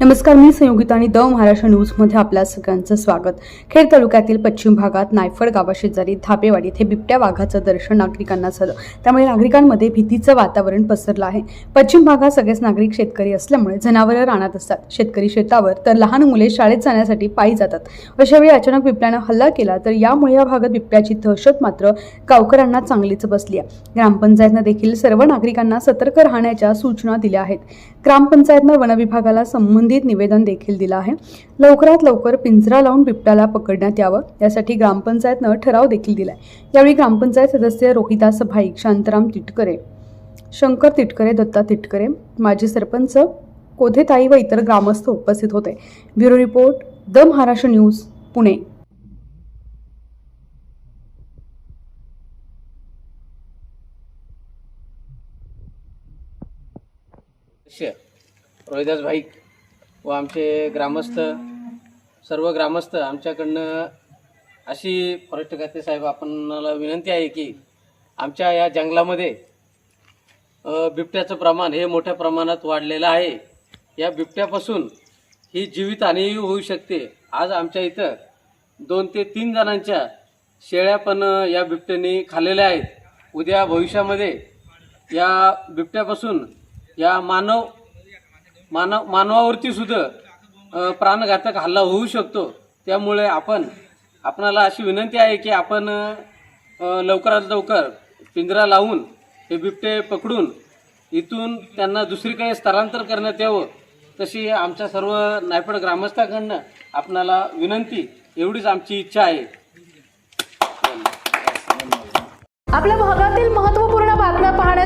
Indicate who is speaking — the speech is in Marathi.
Speaker 1: नमस्कार मी संयोगिता आणि द महाराष्ट्र न्यूजमध्ये आपल्या सगळ्यांचं स्वागत. खेड तालुक्यातील पश्चिम भागात नायफड गावाशेजारी धापेवाडी येथे बिबट्या वाघाचं दर्शन नागरिकांना झालं. त्यामुळे नागरिकांमध्ये भीतीचं वातावरण पसरलं आहे. पश्चिम भागात सगळेच नागरिक शेतकरी असल्यामुळे जनावरं रानात असतात. शेतकरी शेतावर तर लहान मुले शाळेत जाण्यासाठी पायी जातात. अशावेळी अचानक बिबट्यानं हल्ला केला तर यामुळे या भागात बिबट्याची दहशत मात्र गावकऱ्यांना चांगलीच बसली आहे. ग्रामपंचायतनं देखील सर्व नागरिकांना सतर्क राहण्याच्या सूचना दिल्या आहेत. ग्रामपंचायतनं वनविभागाला संबंधित निवेदन देखील दिलं आहे. लवकरात लवकर पिंजरा लावून बिबट्याला पकडण्यात यावं यासाठी ग्रामपंचायतनं ठराव देखील दिलाय. यावेळी ग्रामपंचायत सदस्य रोहिता सभाईक शांताराम तिटकरे शंकर तिटकरे दत्ता तिटकरे माजी सरपंच कोधेताई व इतर ग्रामस्थ उपस्थित होते. Bureau report the Maharashtra news Pune.
Speaker 2: Rohidas भाई व आमचे ग्रामस्थ सर्व ग्रामस्थ आमच्याकडनं अशी फॉरेस्ट खाते साहेब आपणाला विनंती आहे की आमच्या या जंगलामध्ये बिबट्याचं प्रमाण हे मोठ्या प्रमाणात वाढलेलं आहे. या बिबट्यापासून ही जीवितहानी होऊ शकते. आज आमच्या इथं दोन ते तीन जणांच्या शेळ्या पण या बिबट्याने खाल्लेल्या आहेत. उद्या भविष्यामध्ये या बिबट्यापासून या मानव मानव मानवावरती सुद्धा प्राणघातक हल्ला होऊ शकतो. त्यामुळे आपण आपणाला अशी विनंती आहे की आपण लवकरात लवकर पिंजरा लावून हे बिबटे पकडून इथून त्यांना दुसरीकडे स्थलांतर करण्यात यावं तशी आमच्या सर्व नायपड ग्रामस्थाकडनं आपणाला विनंती एवढीच आमची इच्छा आहे.
Speaker 3: आपल्या भागातील महत्त्वपूर्ण बातम्या पाहण्यासाठी